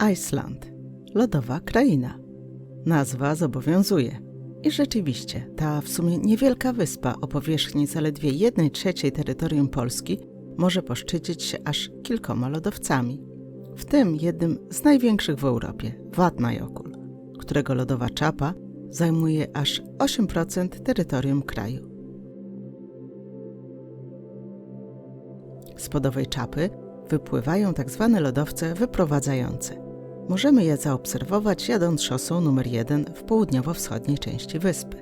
Iceland lodowa kraina. Nazwa zobowiązuje. I rzeczywiście, ta w sumie niewielka wyspa o powierzchni zaledwie 1 trzeciej terytorium Polski może poszczycić się aż kilkoma lodowcami. W tym jednym z największych w Europie, Vatnajökull, którego lodowa czapa zajmuje aż 8% terytorium kraju. Z podowej czapy wypływają tak zwane lodowce wyprowadzające. Możemy je zaobserwować jadąc szosą numer 1 w południowo-wschodniej części wyspy.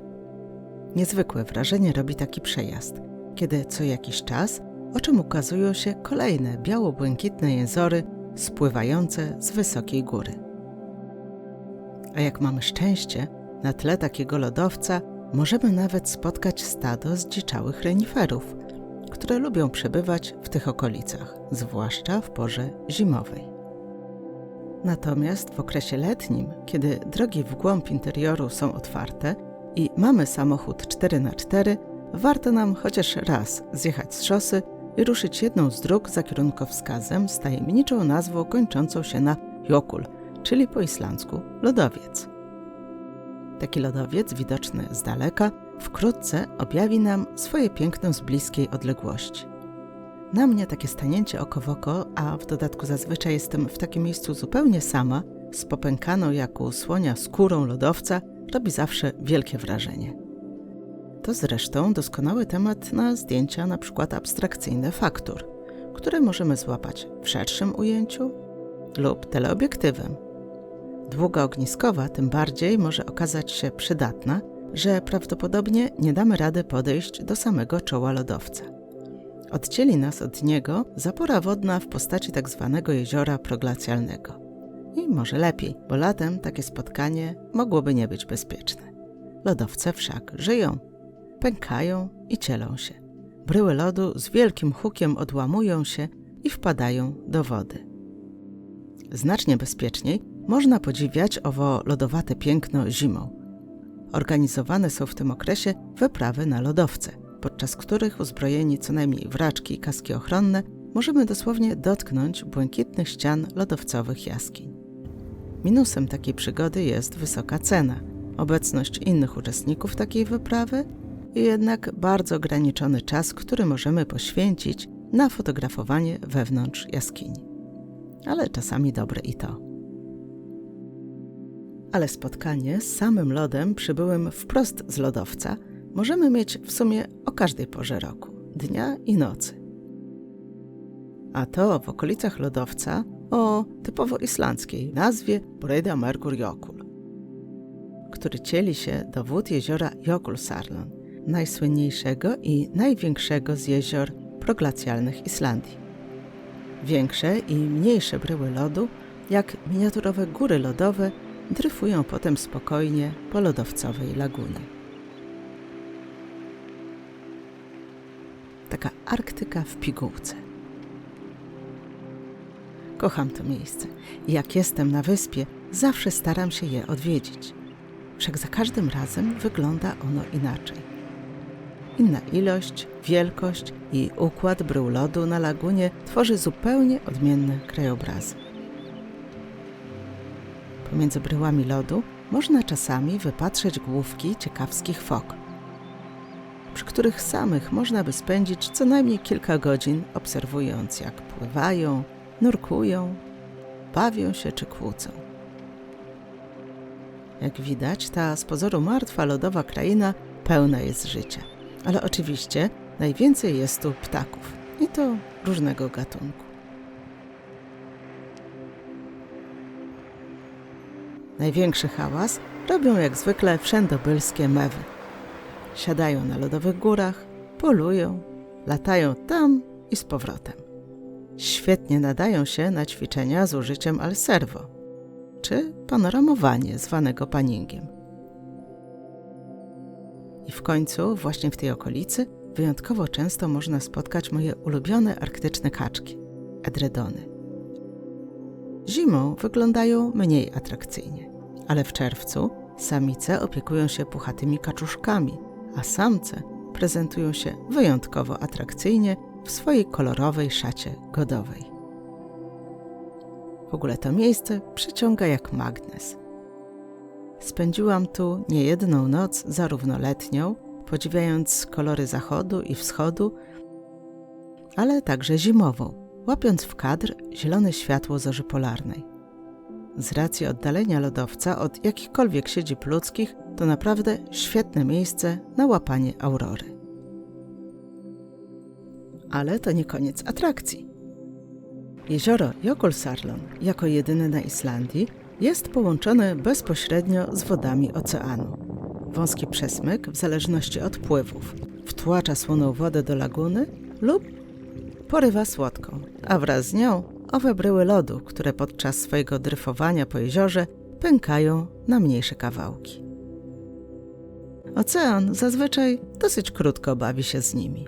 Niezwykłe wrażenie robi taki przejazd, kiedy co jakiś czas oczom ukazują się kolejne biało-błękitne jezory spływające z wysokiej góry. A jak mamy szczęście, na tle takiego lodowca możemy nawet spotkać stado zdziczałych reniferów, które lubią przebywać w tych okolicach, zwłaszcza w porze zimowej. Natomiast w okresie letnim, kiedy drogi w głąb interioru są otwarte i mamy samochód 4x4, warto nam chociaż raz zjechać z szosy i ruszyć jedną z dróg za kierunkowskazem z tajemniczą nazwą kończącą się na Jokul, czyli po islandzku lodowiec. Taki lodowiec, widoczny z daleka, wkrótce objawi nam swoje piękno z bliskiej odległości. Na mnie takie stanięcie oko w oko, a w dodatku zazwyczaj jestem w takim miejscu zupełnie sama, z popękaną jak u słonia skórą lodowca, robi zawsze wielkie wrażenie. To zresztą doskonały temat na zdjęcia np. abstrakcyjne faktur, które możemy złapać w szerszym ujęciu lub teleobiektywem. Długa ogniskowa tym bardziej może okazać się przydatna, że prawdopodobnie nie damy rady podejść do samego czoła lodowca. Oddzieli nas od niego zapora wodna w postaci tak zwanego jeziora proglacjalnego. I może lepiej, bo latem takie spotkanie mogłoby nie być bezpieczne. Lodowce wszak żyją, pękają i cielą się. Bryły lodu z wielkim hukiem odłamują się i wpadają do wody. Znacznie bezpieczniej można podziwiać owo lodowate piękno zimą. Organizowane są w tym okresie wyprawy na lodowce, podczas których uzbrojeni co najmniej w raczki i kaski ochronne możemy dosłownie dotknąć błękitnych ścian lodowcowych jaskiń. Minusem takiej przygody jest wysoka cena, obecność innych uczestników takiej wyprawy i jednak bardzo ograniczony czas, który możemy poświęcić na fotografowanie wewnątrz jaskini. Ale czasami dobre i to. Ale spotkanie z samym lodem przybyłym wprost z lodowca możemy mieć w sumie o każdej porze roku, dnia i nocy. A to w okolicach lodowca o typowo islandzkiej nazwie Breda Merkur Jokul, który cieli się do wód jeziora Jökulsárlón, najsłynniejszego i największego z jezior proglacjalnych Islandii. Większe i mniejsze bryły lodu, jak miniaturowe góry lodowe, dryfują potem spokojnie po lodowcowej lagunie. Taka Arktyka w pigułce. Kocham to miejsce. Jak jestem na wyspie, zawsze staram się je odwiedzić. Wszak za każdym razem wygląda ono inaczej. Inna ilość, wielkość i układ brył lodu na lagunie tworzy zupełnie odmienne krajobrazy. Pomiędzy bryłami lodu można czasami wypatrzeć główki ciekawskich fok, przy których samych można by spędzić co najmniej kilka godzin, obserwując jak pływają, nurkują, bawią się czy kłócą. Jak widać, ta z pozoru martwa lodowa kraina pełna jest życia. Ale oczywiście najwięcej jest tu ptaków i to różnego gatunku. Największy hałas robią jak zwykle wszędobylskie mewy. Siadają na lodowych górach, polują, latają tam i z powrotem. Świetnie nadają się na ćwiczenia z użyciem al servo, czy panoramowanie zwanego paningiem. I w końcu, właśnie w tej okolicy, wyjątkowo często można spotkać moje ulubione arktyczne kaczki edredony. Zimą wyglądają mniej atrakcyjnie, ale w czerwcu samice opiekują się puchatymi kaczuszkami, a samce prezentują się wyjątkowo atrakcyjnie w swojej kolorowej szacie godowej. W ogóle to miejsce przyciąga jak magnes. Spędziłam tu niejedną noc, zarówno letnią, podziwiając kolory zachodu i wschodu, ale także zimową, łapiąc w kadr zielone światło zorzy polarnej. Z racji oddalenia lodowca od jakichkolwiek siedzib ludzkich, to naprawdę świetne miejsce na łapanie aurory. Ale to nie koniec atrakcji. Jezioro Jökulsárlón, jako jedyne na Islandii, jest połączone bezpośrednio z wodami oceanu. Wąski przesmyk, w zależności od pływów, wtłacza słoną wodę do laguny lub porywa słodką, a wraz z nią owe bryły lodu, które podczas swojego dryfowania po jeziorze pękają na mniejsze kawałki. Ocean zazwyczaj dosyć krótko bawi się z nimi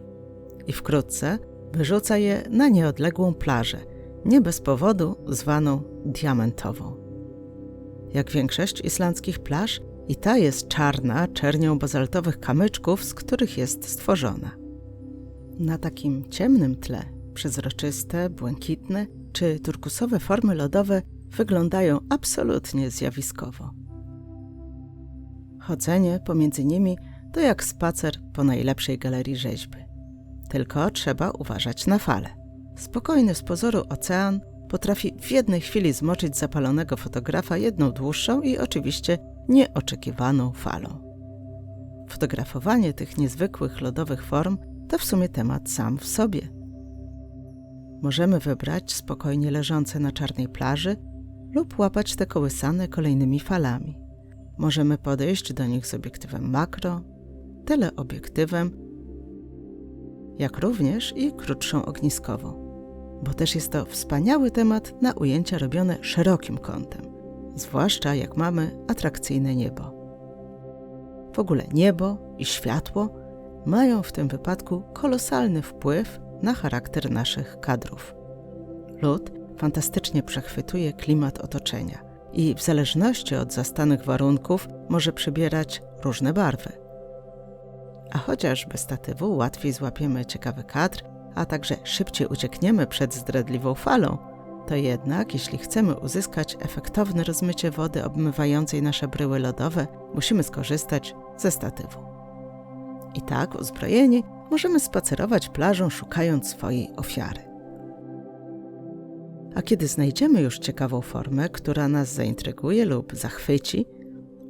i wkrótce wyrzuca je na nieodległą plażę, nie bez powodu zwaną diamentową. Jak większość islandzkich plaż, i ta jest czarna czernią bazaltowych kamyczków, z których jest stworzona. Na takim ciemnym tle przezroczyste, błękitne czy turkusowe formy lodowe wyglądają absolutnie zjawiskowo. Chodzenie pomiędzy nimi to jak spacer po najlepszej galerii rzeźby. Tylko trzeba uważać na fale. Spokojny z pozoru ocean potrafi w jednej chwili zmoczyć zapalonego fotografa jedną dłuższą i oczywiście nieoczekiwaną falą. Fotografowanie tych niezwykłych lodowych form to w sumie temat sam w sobie. Możemy wybrać spokojnie leżące na czarnej plaży lub łapać te kołysane kolejnymi falami. Możemy podejść do nich z obiektywem makro, teleobiektywem, jak również i krótszą ogniskową, bo też jest to wspaniały temat na ujęcia robione szerokim kątem, zwłaszcza jak mamy atrakcyjne niebo. W ogóle niebo i światło mają w tym wypadku kolosalny wpływ na charakter naszych kadrów. Lód fantastycznie przechwytuje klimat otoczenia i w zależności od zastanych warunków może przybierać różne barwy. A chociaż bez statywu łatwiej złapiemy ciekawy kadr, a także szybciej uciekniemy przed zdradliwą falą, to jednak, jeśli chcemy uzyskać efektowne rozmycie wody obmywającej nasze bryły lodowe, musimy skorzystać ze statywu. I tak, uzbrojeni, możemy spacerować plażą szukając swojej ofiary. A kiedy znajdziemy już ciekawą formę, która nas zaintryguje lub zachwyci,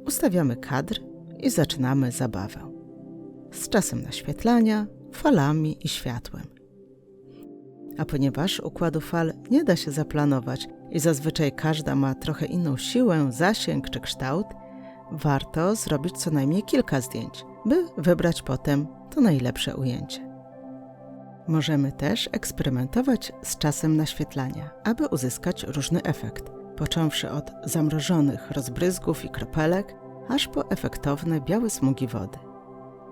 ustawiamy kadr i zaczynamy zabawę. Z czasem naświetlania, falami i światłem. A ponieważ układu fal nie da się zaplanować i zazwyczaj każda ma trochę inną siłę, zasięg czy kształt, warto zrobić co najmniej kilka zdjęć, by wybrać potem to najlepsze ujęcie. Możemy też eksperymentować z czasem naświetlania, aby uzyskać różny efekt, począwszy od zamrożonych rozbryzgów i kropelek, aż po efektowne białe smugi wody.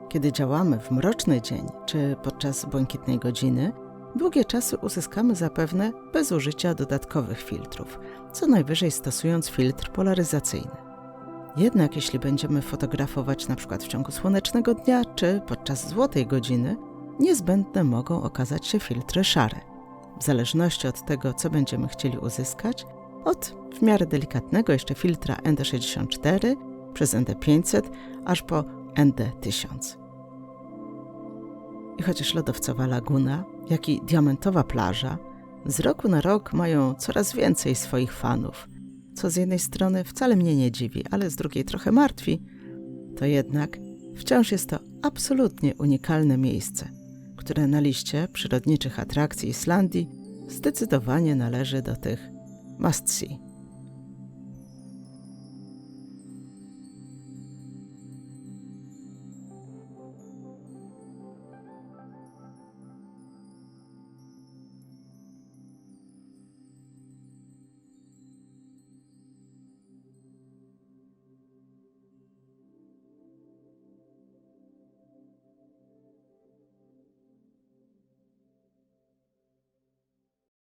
Kiedy działamy w mroczny dzień czy podczas błękitnej godziny, długie czasy uzyskamy zapewne bez użycia dodatkowych filtrów, co najwyżej stosując filtr polaryzacyjny. Jednak jeśli będziemy fotografować przykład w ciągu słonecznego dnia czy podczas złotej godziny, niezbędne mogą okazać się filtry szare. W zależności od tego, co będziemy chcieli uzyskać, od w miarę delikatnego jeszcze filtra ND64 przez ND500 aż po ND1000. I chociaż lodowcowa laguna, jak i diamentowa plaża z roku na rok mają coraz więcej swoich fanów, co z jednej strony wcale mnie nie dziwi, ale z drugiej trochę martwi, to jednak wciąż jest to absolutnie unikalne miejsce, które na liście przyrodniczych atrakcji Islandii zdecydowanie należy do tych must see.